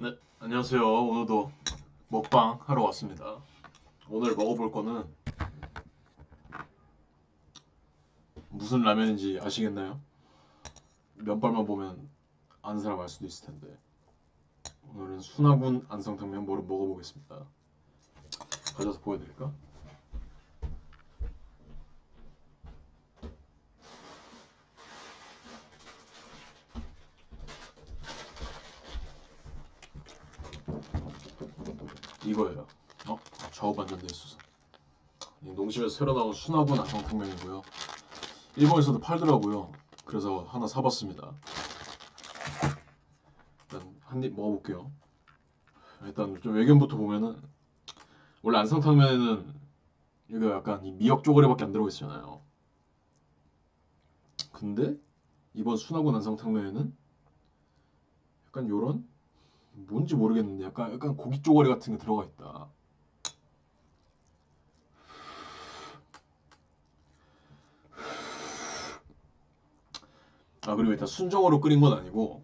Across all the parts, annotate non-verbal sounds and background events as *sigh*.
네, 안녕하세요. 오늘도 먹방 하러 왔습니다. 오늘 먹어볼 거는 무슨 라면인지 아시겠나요? 면발만 보면 아는 사람 알 수도 있을 텐데 오늘은 순화군 안성탕면 뭐를 먹어보겠습니다. 가져서 보여드릴까? 이거예요. 어? 좌우 반전돼 있어서. 이 농심에서 새로 나온 순화군 안성탕면이고요. 일본에서도 팔더라고요. 그래서 하나 사봤습니다. 일단 한 입 먹어볼게요. 일단 좀 외견부터 보면은 원래 안성탕면에는 이거 약간 이 미역 쪼가리밖에 안 들어가 있잖아요. 근데 이번 순화군 안성탕면에는 약간 요런 뭔지 모르겠는데 약간 약간 고기 쪼가리 같은 게 들어가 있다. 아 그리고 일단 순정으로 끓인 건 아니고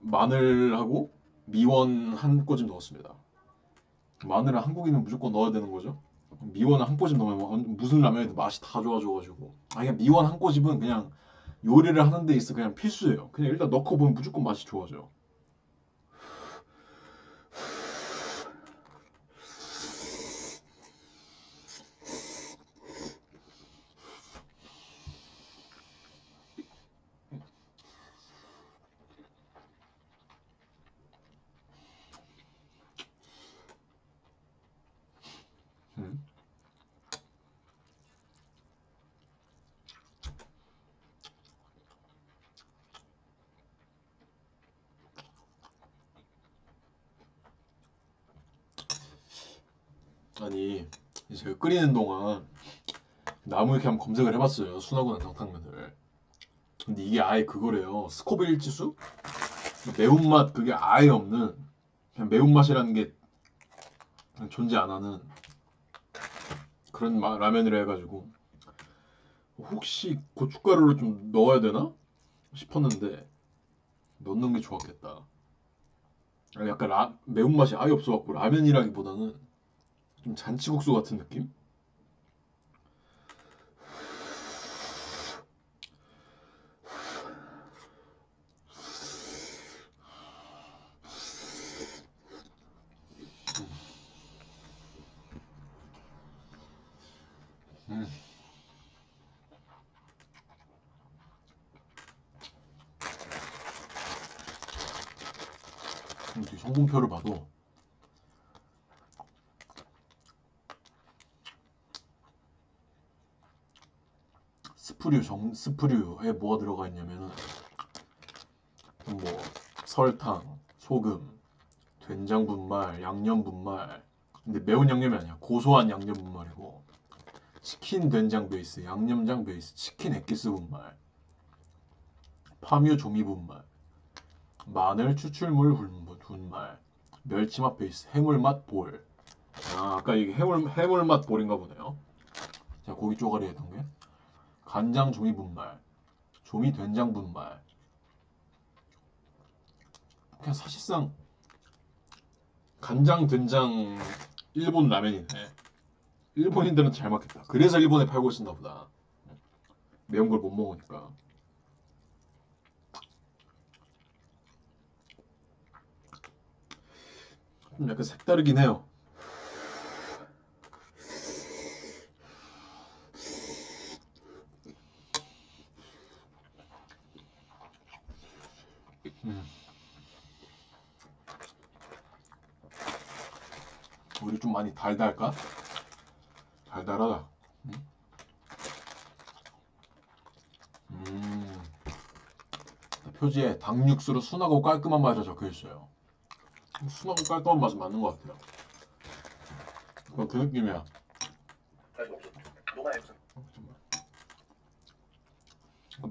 마늘하고 미원 한 꼬집 넣었습니다. 마늘은 한국인은 무조건 넣어야 되는 거죠. 미원을 한 꼬집 넣으면 완- 무슨 라면에도 맛이 다 좋아져가지고 아 그냥 미원 한 꼬집은 그냥 요리를 하는 데 있어 그냥 필수예요. 그냥 일단 넣고 보면 무조건 맛이 좋아져요. 음. 아니 제가 끓이는 동안 나무 이렇게 한번 검색을 해봤어요 순하고 난장탕면을. 근데 이게 아예 그거래요. 스코빌 지수? 매운맛 그게 아예 없는 그냥 매운맛이라는 게 존재 안 하는 그런 마- 라면이라 해가지고. 혹시 고춧가루를 좀 넣어야 되나? 싶었는데 넣는 게 좋았겠다. 약간 라, 매운맛이 아예 없어갖고 라면이라기보다는 좀 잔치국수 같은 느낌? 음, 뒤 성분표를 봐도 스프류 정 스프류에 뭐가 들어가 있냐면은 뭐 설탕, 소금, 된장 분말, 양념 분말. 근데 매운 양념이 아니야. 고소한 양념 분말이고 치킨 된장 베이스, 양념장 베이스, 치킨 엑기스 분말, 파뮤 조미 분말, 마늘 추출물 분- 분말, 멸치맛 베이스, 해물맛 볼. 아, 아까 이게 해물 해물맛 볼인가 보네요. 제가 고기 쪼가리 했던 게 간장 조미 분말, 조미 된장 분말. 그냥 사실상 간장 된장 일본 라면이네. 일본인들은 잘 맞겠다. 그래서 일본에 팔고 있었나 보다. 매운 걸 못 먹으니까. 좀 약간 색다르긴 해요. 음. 우리 좀 많이 달달까? 달달하다. 음. 음. 표지에 닭육수로 순하고 깔끔한 맛이 적혀 있어요. 순하고 깔끔한 맛은 맞는 것 같아요. 그그 느낌이야.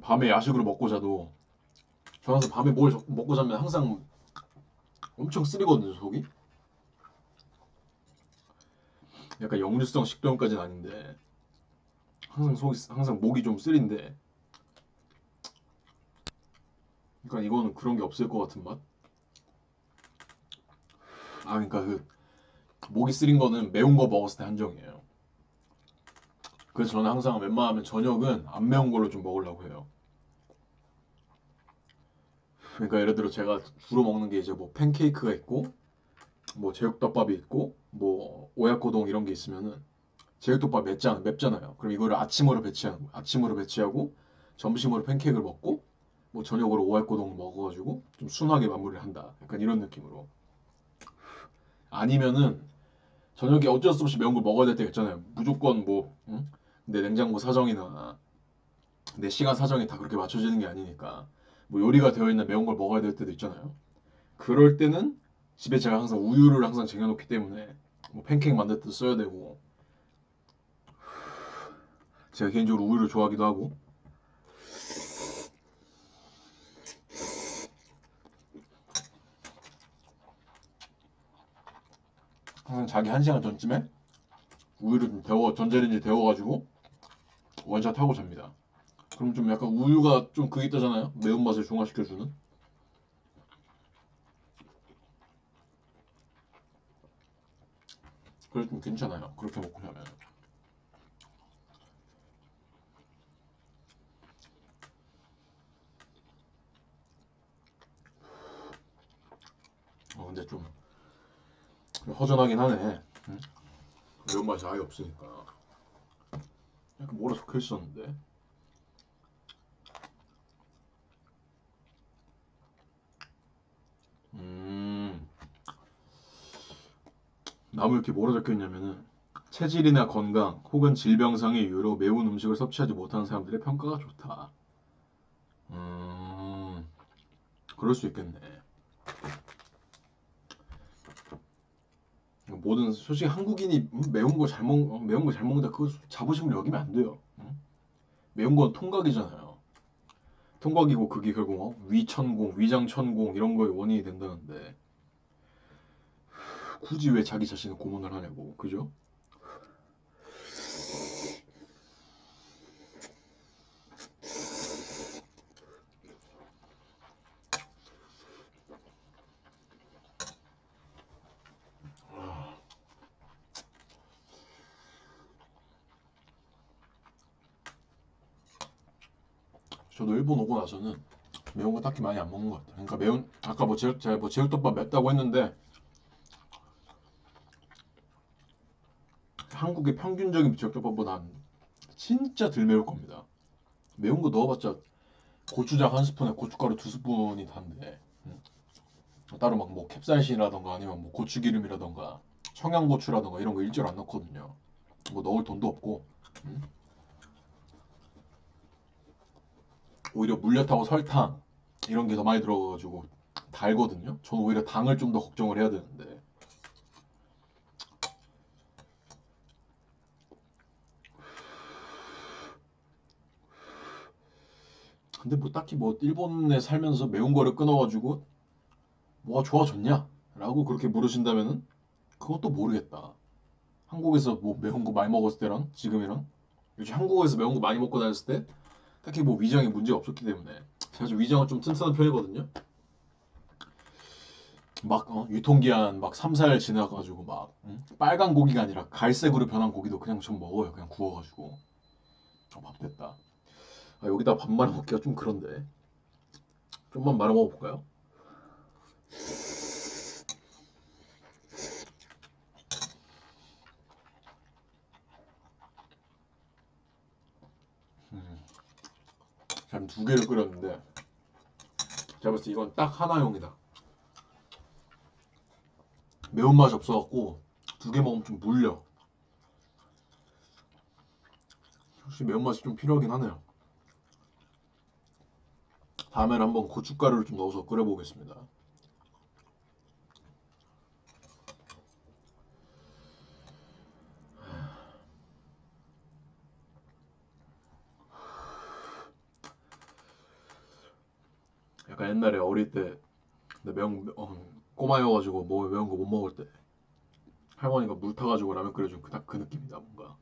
밤에 야식으로 먹고 자도 저 항상 밤에 뭘 저- 먹고 자면 항상 엄청 쓰리거든요 속이. 약간 역류성 식도염까지는 아닌데 항상 속이 항상 목이 좀 쓰린데. 그러니까 이거는 그런 게 없을 것 같은 맛. 아 그러니까 그 목이 쓰린 거는 매운 거 먹었을 때 한정이에요. 그래서 저는 항상 웬만하면 저녁은 안 매운 걸로 좀 먹으려고 해요. 그러니까 예를 들어 제가 주로 먹는 게 이제 뭐 팬케이크가 있고 뭐 제육덮밥이 있고 뭐 오야코동 이런 게 있으면은 제육덮밥 맵잖아 맵잖아요. 그럼 이거를 아침으로 배치하는 거야. 아침으로 배치하고 점심으로 팬케이크를 먹고 뭐 저녁으로 오야코동을 먹어가지고 좀 순하게 마무리를 한다. 약간 이런 느낌으로. 아니면은 저녁에 어쩔 수 없이 매운 걸 먹어야 될 때가 있잖아요. 무조건 뭐 응? 내 냉장고 사정이나 내 시간 사정이 다 그렇게 맞춰지는 게 아니니까 뭐 요리가 되어 있는 매운 걸 먹어야 될 때도 있잖아요. 그럴 때는 집에 제가 항상 우유를 항상 쟁여놓기 때문에 뭐 팬케이크 만들 때도 써야 되고 제가 개인적으로 우유를 좋아하기도 하고 항상 자기 한 시간 전쯤에 우유를 좀 데워 전자레인지 데워가지고 원샷 하고 잡니다. 그럼 좀 약간 우유가 좀 그게 있다잖아요. 매운맛을 중화시켜주는. 그래서 좀 괜찮아요. 그렇게 먹고 자면. 어 근데 좀 허전하긴 하네. 응? 매운맛이 아예 없으니까. 약간 뭐라 적혀 있었는데. 나무 이렇게 뭐라 적혀 있냐면은 체질이나 건강 혹은 질병상의 이유로 매운 음식을 섭취하지 못하는 사람들의 평가가 좋다. 음. 그럴 수 있겠네. 모든 솔직히 한국인이 매운 거 잘 먹, 어, 매운 거 잘 먹는다 그거 자부심을 여기면 안 돼요. 응? 매운 건 통각이잖아요. 통각이고 그게 결국 어? 위천공, 위장천공 이런 거에 원인이 된다는데 굳이 왜 자기 자신을 고문을 하냐고, 그죠? 저도 일본 오고 나서는 매운 거 딱히 많이 안 먹는 것 같아요. 그러니까 매운 아까 뭐 제육 제가 뭐 제육덮밥 맵다고 했는데 한국의 평균적인 제육덮밥보단 진짜 덜 매울 겁니다. 매운 거 넣어봤자 고추장 한 스푼에 고춧가루 두 스푼이 단데 음. 따로 막 뭐 캡사이신이라던가 아니면 뭐 고추기름이라던가 청양고추라던가 이런 거 일절 안 넣거든요. 뭐 넣을 돈도 없고 음. 오히려 물엿하고 설탕 이런 게 더 많이 들어가가지고 달거든요. 저는 오히려 당을 좀 더 걱정을 해야 되는데 근데 뭐 딱히 뭐 일본에 살면서 매운 거를 끊어가지고 뭐가 좋아졌냐? 라고 그렇게 물으신다면은 그것도 모르겠다. 한국에서 뭐 매운 거 많이 먹었을 때랑 지금이랑 요즘 한국에서 매운 거 많이 먹고 다녔을 때 딱히 뭐 위장에 문제가 없었기 때문에 제가 좀 위장은 좀 튼튼한 편이거든요. 막 어, 유통기한 막 3, 4일 지나가지고 막 응? 빨간 고기가 아니라 갈색으로 변한 고기도 그냥 좀 먹어요. 그냥 구워가지고 어, 밥 됐다. 아, 여기다 밥 말아 *laughs* 먹기가 좀 그런데 좀만 말아 먹어볼까요? 음. 두 개를 끓였는데 제가 봤을 때 이건 딱 하나용이다. 매운맛이 없어갖고 두 개 먹으면 좀 물려. 혹시 매운맛이 좀 필요하긴 하네요. 다음에는 한번 고춧가루를 좀 넣어서 끓여 보겠습니다. 약간 옛날에 어릴 때나 매운 어, 꼬마여가지고 뭐 매운 거 못 먹을 때 할머니가 물 타가지고 라면 끓여준 그 딱 그 느낌이다 뭔가.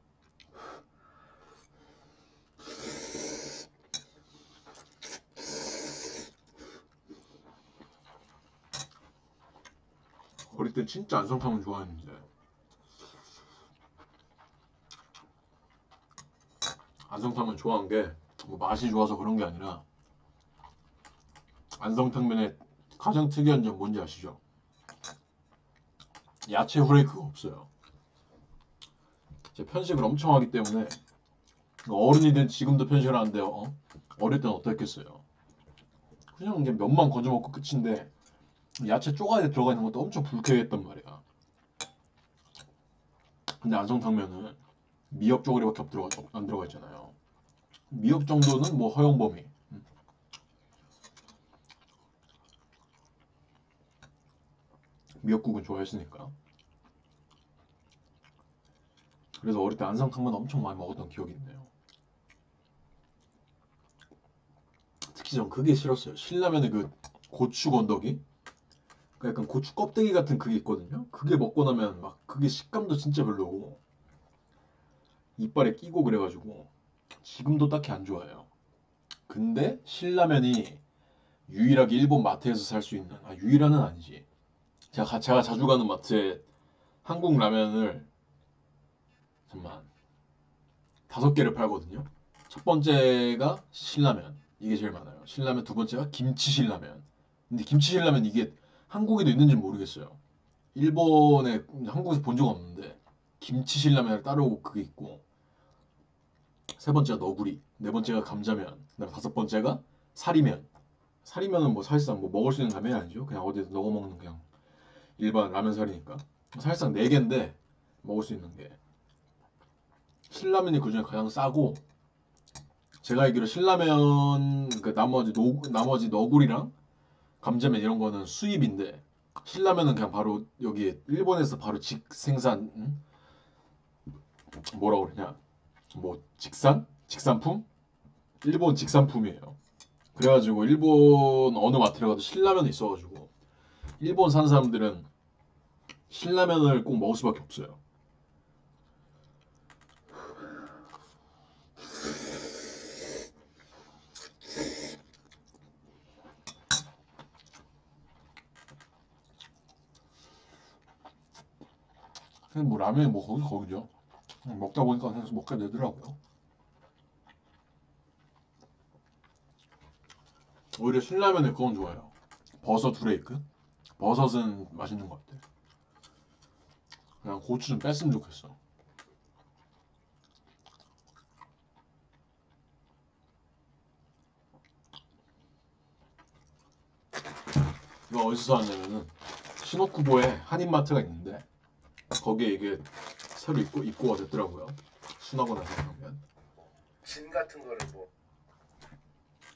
어릴 때 진짜 안성탕면 좋아했는데 안성탕면 좋아한 게 뭐 맛이 좋아서 그런 게 아니라 안성탕면의 가장 특이한 점 뭔지 아시죠? 야채 후레이크가 없어요. 제 편식을 엄청 하기 때문에 어른이 된 지금도 편식을 하는데요. 어? 어릴 때는 어땠겠어요? 그냥 이제 면만 건져 먹고 끝인데 야채 쪼가리에 들어가 있는 것도 엄청 불쾌했단 말이야. 근데 안성탕면은 미역 쪼가리밖에 업 들어가 안 들어가 있잖아요. 미역 정도는 뭐 허용 범위. 음. 미역국은 좋아했으니까. 그래서 어릴 때 안성탕면 엄청 많이 먹었던 기억이 있네요. 특히 전 그게 싫었어요. 신라면의 그 고추 건더기. 그 약간 고추 껍데기 같은 그게 있거든요. 그게 먹고 나면 막 그게 식감도 진짜 별로고 이빨에 끼고 그래가지고 지금도 딱히 안 좋아해요. 근데 신라면이 유일하게 일본 마트에서 살 수 있는 아 유일한은 아니지. 제가 가- 제가 자주 가는 마트에 한국 라면을 잠만 다섯 개를 팔거든요. 첫 번째가 신라면 이게 제일 많아요. 신라면 두 번째가 김치 신라면. 근데 김치 신라면 이게 한국에도 있는지 모르겠어요. 일본에 한국에서 본 적 없는데 김치 신라면 따로 그게 있고 세 번째가 너구리, 네 번째가 감자면, 그다음에 다섯 번째가 사리면. 사리면은 뭐 사실상 뭐 먹을 수 있는 라면이 아니죠. 그냥 어디서 넣어 먹는 그냥 일반 라면 사리니까. 사실상 네 개인데 먹을 수 있는 게 신라면이 그중에 가장 싸고 제가 알기로 신라면 그 나머지 노 나머지 너구리랑 감자면 이런 거는 수입인데 신라면은 그냥 바로 여기 일본에서 바로 직생산 음? 뭐라고 그러냐 뭐 직산 직산품 일본 직산품이에요. 그래가지고 일본 어느 마트를 가도 신라면이 있어가지고 일본 사는 사람들은 신라면을 꼭 먹을 수밖에 없어요. 그냥 뭐 라면이 뭐 거기 거기죠. 그냥 먹다 보니까 계속 먹게 되더라고요. 오히려 신라면에 그건 좋아요. 버섯 후레이크. 버섯은 맛있는 것 같아. 그냥 고추 좀 뺐으면 좋겠어. 이거 어디서 샀냐면은 신호쿠보에 한인마트가 있는데 거기에 이게 새로 입고 입고가 됐더라고요. 순하고 나서 그러면 진 같은 거를 뭐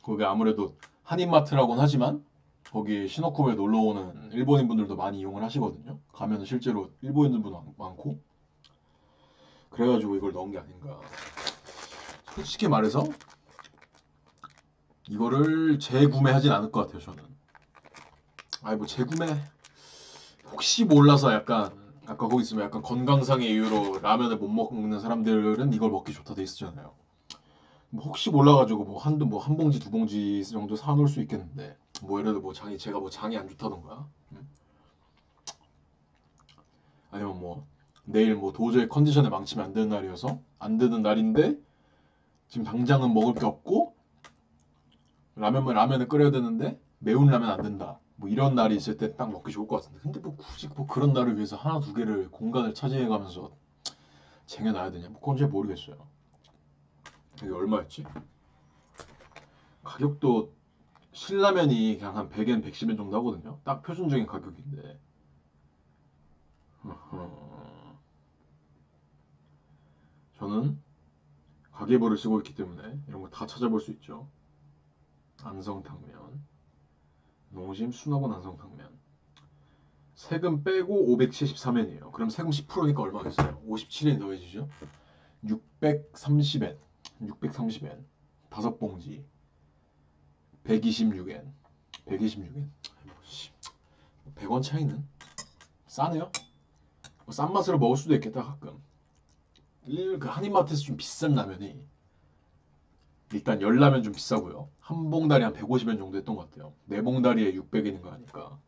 거기 아무래도 한인마트라고는 하지만 거기 시노쿠보에 놀러 오는 일본인 분들도 많이 이용을 하시거든요. 가면 실제로 일본인 많- 많고 그래가지고 이걸 넣은 게 아닌가. 솔직히 말해서 이거를 재구매하진 않을 것 같아요. 저는. 아니 뭐 재구매 혹시 몰라서 약간 아까 거기 있으면 약간 건강상의 이유로 라면을 못 먹는 사람들은 이걸 먹기 좋다 돼 있었잖아요. 뭐 혹시 몰라가지고 뭐 한두 뭐 한 봉지 두 봉지 정도 사놓을 수 있겠는데 뭐 예를 들어 뭐 장이 제가 뭐 장이 안 좋다던가 음? 아니면 뭐 내일 뭐 도저히 컨디션에 망치면 안 되는 날이어서 안 되는 날인데 지금 당장은 먹을 게 없고 라면만 라면을 끓여야 되는데 매운 라면 안 된다 뭐 이런 날이 있을 때 딱 먹기 좋을 것 같은데 근데 뭐 굳이 뭐 그런 날을 위해서 하나 두 개를 공간을 차지해가면서 쟁여놔야 되냐 뭐 그건 잘 모르겠어요. 이게 얼마였지? 가격도 신라면이 그냥 한 100엔, 110엔 정도 하거든요. 딱 표준적인 가격인데. 저는 가계부를 쓰고 있기 때문에 이런 거 다 찾아볼 수 있죠. 안성탕면, 농심 순하고 안성탕면. 세금 빼고 573엔이에요. 그럼 세금 10%니까 얼마겠어요? 57엔 더해지죠? 630엔. 630엔 다섯 봉지 126엔 126엔 100원 차이는 싸네요 뭐싼 맛으로 먹을 수도 있겠다 가끔 일- 그 한인마트에서 좀 비싼 라면이 일단 열라면 좀 비싸고요 한 봉다리 한 150엔 정도 했던 것 같아요 네 봉다리에 600엔인가 하니까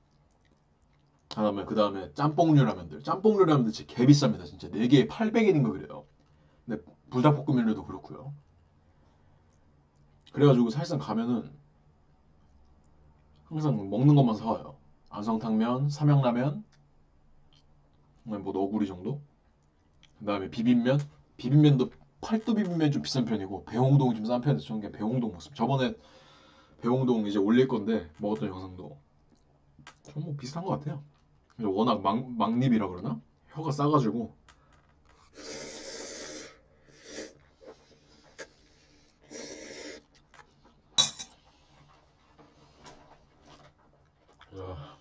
그다음에 그다음에 짬뽕류 라면들. 짬뽕류 라면들 진짜 개 비쌉니다. 진짜 4개에 800엔인가 그래요. 근데 불닭볶음면류도 그렇고요. 그래가지고 사실상 가면은 항상 먹는 것만 사와요. 안성탕면, 삼양라면, 뭐 너구리 정도. 그다음에 비빔면, 비빔면도 팔도 비빔면 좀 비싼 편이고 배홍동 좀싼 편이어서 저는 배홍동 먹습니다. 저번에 배홍동 이제 올릴 건데 먹었던 영상도 좀 뭐 비슷한 것 같아요. 워낙 막, 막립이라 그러나 혀가 싸가지고 야.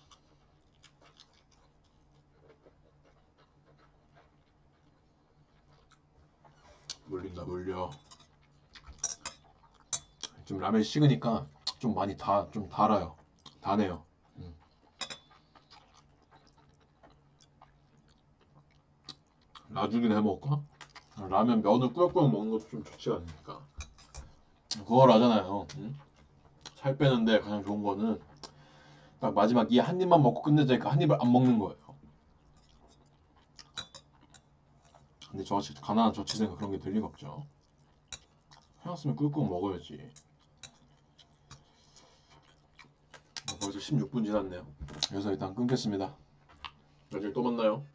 물린다 물려. 지금 라면 식으니까 좀 많이 다 좀 달아요. 다네요. 음. 나중에 해 먹을까? 라면 면을 꾸역꾸역 먹는 것도 좀 좋지 않습니까? 그걸 하잖아요. 응? 살 빼는데 가장 좋은 거는 딱 마지막 이 한 입만 먹고 끝내자니까 한 입을 안 먹는 거예요. 근데 저같이 가난한 저치생은 그런 게될 리가 없죠. 해놨으면 꿀꿀 먹어야지. 어, 벌써 16분 지났네요. 그래서 일단 끊겠습니다. 나중에 또 만나요.